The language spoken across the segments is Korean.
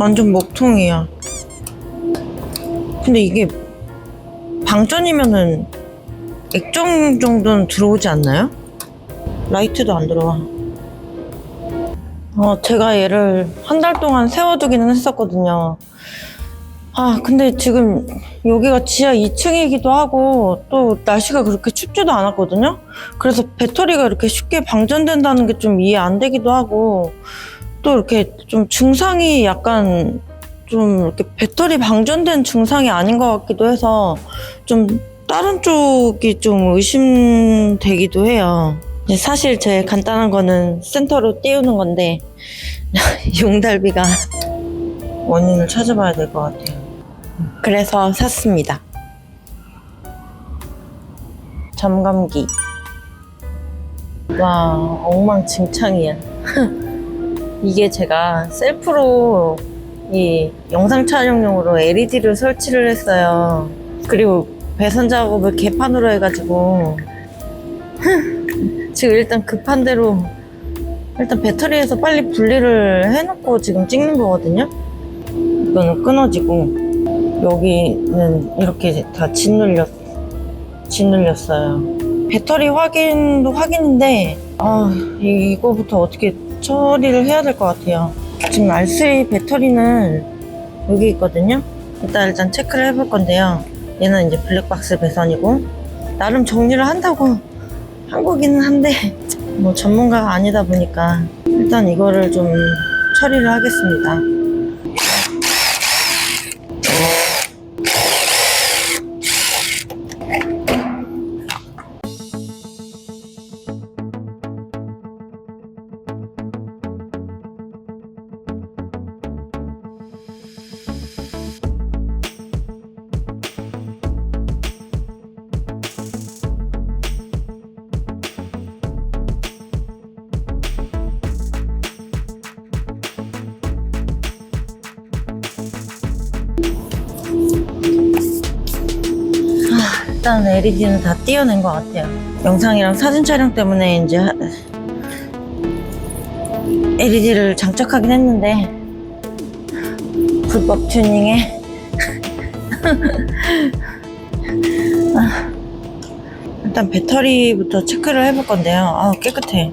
완전 먹통이야. 근데 이게 방전이면은 액정 정도는 들어오지 않나요? 라이트도 안 들어와. 어, 제가 얘를 한 달 동안 세워두기는 했었거든요. 아, 근데 지금 여기가 지하 2층이기도 하고 또 날씨가 그렇게 춥지도 않았거든요. 그래서 배터리가 이렇게 쉽게 방전된다는 게 좀 이해 안 되기도 하고 또 이렇게 좀 증상이 약간 좀 이렇게 배터리 방전된 증상이 아닌 것 같기도 해서 좀 다른 쪽이 좀 의심되기도 해요. 사실 제일 간단한 거는 센터로 띄우는 건데 용달비가 원인을 찾아봐야 될 것 같아요. 그래서 샀습니다. 점검기. 와, 엉망진창이야. 이게 제가 셀프로 이 영상 촬영용으로 LED를 설치를 했어요. 그리고 배선 작업을 개판으로 해가지고 지금 일단 급한 대로 일단 배터리에서 빨리 분리를 해놓고 지금 찍는 거거든요. 이거는 끊어지고 여기는 이렇게 다 짓눌렸 짓눌렸어요. 배터리 확인도 확인인데 아 이- 이거부터 어떻게 처리를 해야 될 것 같아요. 지금 R3 배터리는 여기 있거든요. 일단 일단 체크를 해볼 건데요. 얘는 이제 블랙박스 배선이고 나름 정리를 한다고 한 거기는 한데 뭐 전문가가 아니다 보니까 일단 이거를 좀 처리를 하겠습니다. 일단 LED는 다 띄어낸 것 같아요. 영상이랑 사진 촬영 때문에 이제 LED를 장착하긴 했는데 불법 튜닝에 아, 일단 배터리부터 체크를 해볼 건데요. 아 깨끗해.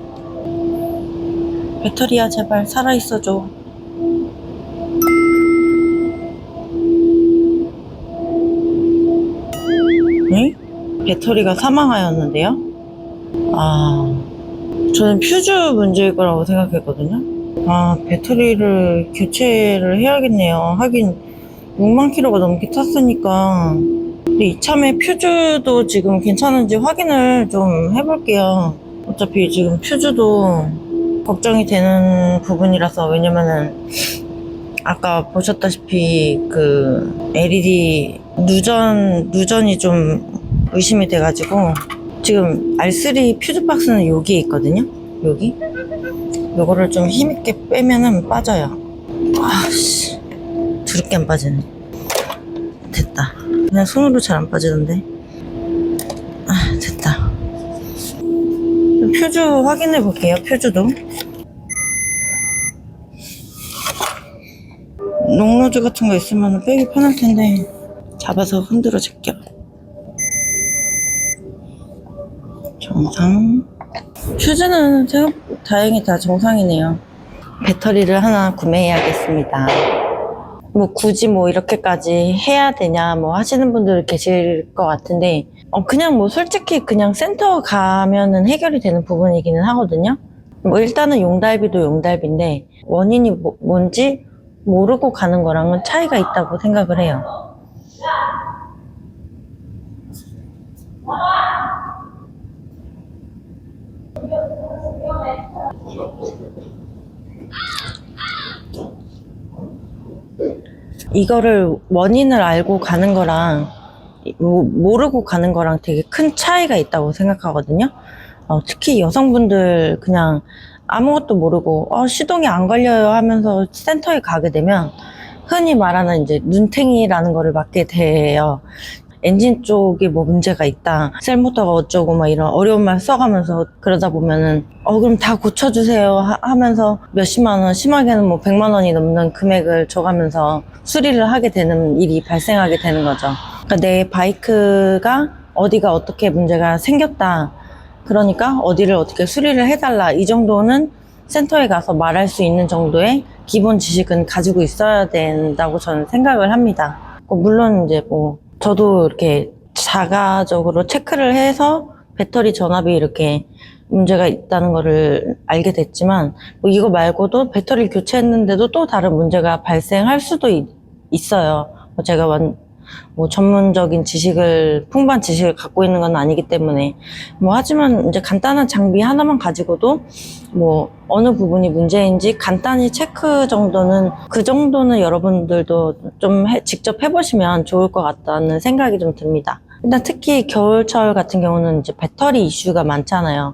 배터리야 제발 살아있어줘. 배터리가 사망하였는데요? 아, 저는 퓨즈 문제일 거라고 생각했거든요. 아, 배터리를 교체를 해야겠네요. 하긴 6만 킬로가 넘게 탔으니까. 이참에 퓨즈도 지금 괜찮은지 확인을 좀 해볼게요. 어차피 지금 퓨즈도 걱정이 되는 부분이라서 왜냐면은 아까 보셨다시피 그 LED 누전 누전이 좀 의심이 돼가지고 지금 R3 퓨즈 박스는 여기에 있거든요. 여기 요거를 좀 힘있게 빼면은 빠져요. 아씨 드럽게 안 빠지네. 됐다. 그냥 손으로 잘 안 빠지던데. 아 됐다. 퓨즈 확인해 볼게요. 퓨즈도. 녹로즈 같은 거 있으면 빼기 편할 텐데 잡아서 흔들어 제껴 정상 퓨즈는 생각 다행히 다 정상이네요. 배터리를 하나 구매해야겠습니다. 뭐 굳이 뭐 이렇게까지 해야 되냐 뭐 하시는 분들 계실 것 같은데 어 그냥 뭐 솔직히 그냥 센터 가면은 해결이 되는 부분이기는 하거든요. 뭐 일단은 용달비도 용달비인데 원인이 뭐- 뭔지 모르고 가는 거랑은 차이가 있다고 생각을 해요. 이거를 원인을 알고 가는 거랑 모- 모르고 가는 거랑 되게 큰 차이가 있다고 생각하거든요. 어, 특히 여성분들 그냥 아무것도 모르고 어, 시동이 안 걸려요 하면서 센터에 가게 되면 흔히 말하는 이제 눈탱이라는 거를 맞게 돼요. 엔진 쪽이 뭐 문제가 있다. 셀모터가 어쩌고 막 이런 어려운 말 써가면서 그러다 보면은 어 그럼 다 고쳐주세요 하- 하면서 몇십만 원 심하게는 뭐 백만 원이 넘는 금액을 줘가면서 수리를 하게 되는 일이 발생하게 되는 거죠. 그러니까 내 바이크가 어디가 어떻게 문제가 생겼다. 그러니까 어디를 어떻게 수리를 해달라. 이 정도는 센터에 가서 말할 수 있는 정도의 기본 지식은 가지고 있어야 된다고 저는 생각을 합니다. 어, 물론 이제 뭐 저도 이렇게 자가적으로 체크를 해서 배터리 전압이 이렇게 문제가 있다는 거를 알게 됐지만 뭐 이거 말고도 배터리를 교체했는데도 또 다른 문제가 발생할 수도 있, 있어요. 뭐 제가 완, 뭐 전문적인 지식을 풍부한 지식을 갖고 있는 건 아니기 때문에 뭐 하지만 이제 간단한 장비 하나만 가지고도 뭐 어느 부분이 문제인지 간단히 체크 정도는 그 정도는 여러분들도 좀 해- 직접 해보시면 좋을 것 같다는 생각이 좀 듭니다. 일단 특히 겨울철 같은 경우는 이제 배터리 이슈가 많잖아요.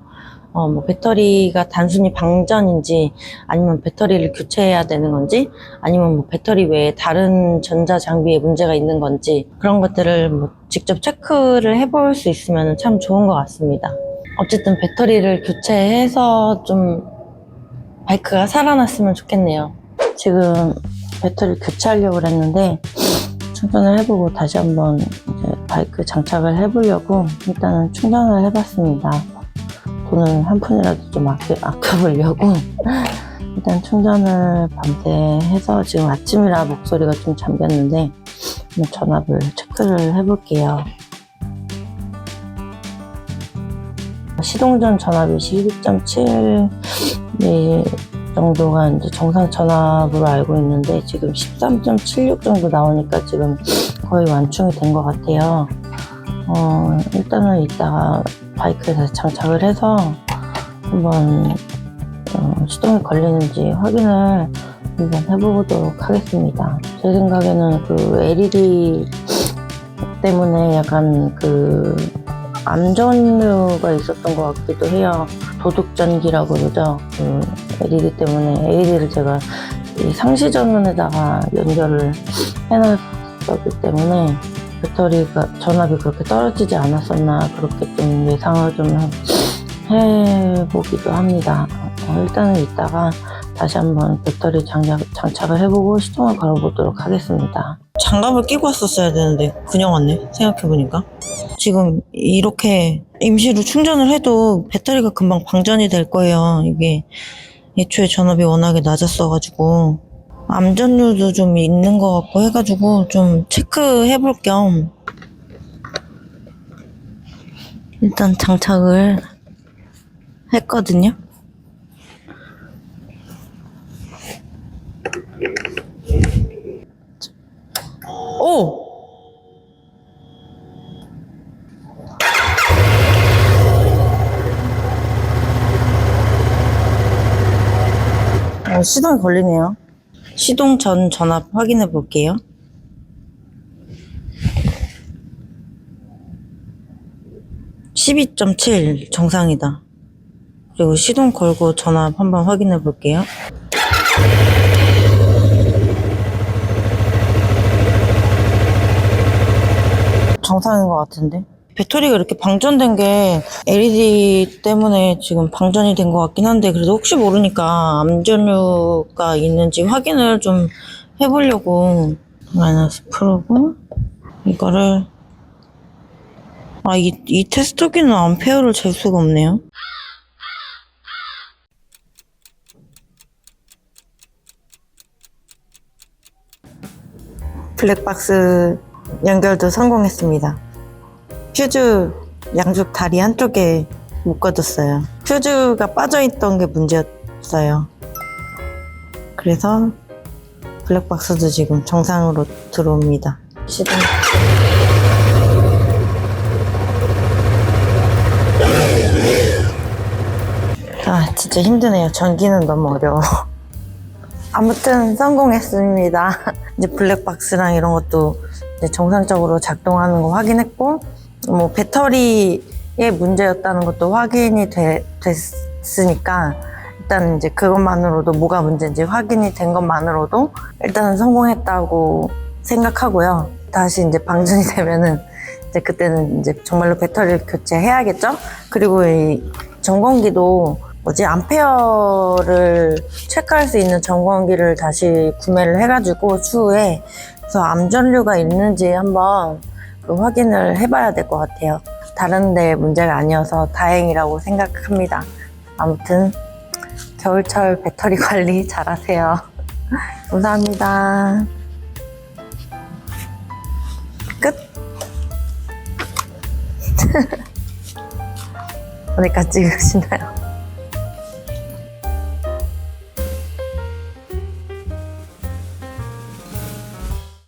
어, 뭐 배터리가 단순히 방전인지 아니면 배터리를 교체해야 되는 건지 아니면 뭐 배터리 외에 다른 전자 장비에 문제가 있는 건지 그런 것들을 뭐 직접 체크를 해볼 수 있으면 참 좋은 것 같습니다. 어쨌든 배터리를 교체해서 좀 바이크가 살아났으면 좋겠네요. 지금 배터리 교체하려고 그랬는데 충전을 해보고 다시 한번 바이크 장착을 해보려고 일단은 충전을 해봤습니다. 돈을 한 푼이라도 좀 아껴, 아껴보려고 일단 충전을 밤새 해서 지금 아침이라 목소리가 좀 잠겼는데 전압을 체크를 해볼게요. 시동전 전압이 12.7 정도가 이제 정상 전압으로 알고 있는데 지금 13.76 정도 나오니까 지금 거의 완충이 된 것 같아요. 어, 일단은 이따가 바이크에 다시 장착을 해서 한번 어, 시동이 걸리는지 확인을 한번 해보도록 하겠습니다. 제 생각에는 그 LED 때문에 약간 그 암전류가 있었던 것 같기도 해요. 도둑전기라고 그러죠. 그 LED 때문에 LED를 제가 이 상시 전원에다가 연결을 해놨었기 때문에 배터리가 전압이 그렇게 떨어지지 않았었나 그렇게 좀 예상을 좀 해보기도 합니다. 어, 일단은 이따가 다시 한번 배터리 장착, 장착을 해보고 시동을 걸어보도록 하겠습니다. 장갑을 끼고 왔었어야 되는데 그냥 왔네 생각해보니까 지금 이렇게 임시로 충전을 해도 배터리가 금방 방전이 될 거예요 이게 애초에 전압이 워낙에 낮았어가지고 암전류도 좀 있는 것 같고 해가지고 좀 체크해 볼 겸 일단 장착을 했거든요. 오! 어, 시동이 걸리네요. 시동 전 전압 확인해 볼게요. (12.7) 정상이다. 그리고 시동 걸고 전압 한번 확인해 볼게요. 정상인 것 같은데. 배터리가 이렇게 방전된 게 LED 때문에 지금 방전이 된 것 같긴 한데 그래도 혹시 모르니까 암전류가 있는지 확인을 좀 해보려고 마이너스 프로고 이거를 아 이 이 테스터기는 암페어를 잴 수가 없네요. 블랙박스 연결도 성공했습니다. 퓨즈 양쪽 다리 한쪽에 묶어뒀어요. 퓨즈가 빠져있던 게 문제였어요. 그래서 블랙박스도 지금 정상으로 들어옵니다. 시동. 아, 진짜 힘드네요. 전기는 너무 어려워. 아무튼 성공했습니다. 이제 블랙박스랑 이런 것도 정상적으로 작동하는 거 확인했고, 뭐 배터리의 문제였다는 것도 확인이 돼- 됐으니까 일단 이제 그것만으로도 뭐가 문제인지 확인이 된 것만으로도 일단은 성공했다고 생각하고요. 다시 이제 방전이 되면은 이제 그때는 이제 정말로 배터리를 교체해야겠죠? 그리고 이 점검기도 뭐지 암페어를 체크할 수 있는 점검기를 다시 구매를 해가지고 추후에 그래서 암전류가 있는지 한번 그 확인을 해봐야 될 것 같아요. 다른 데 문제가 아니어서 다행이라고 생각합니다. 아무튼 겨울철 배터리 관리 잘하세요. 감사합니다. 끝. 어디까지 찍으시나요?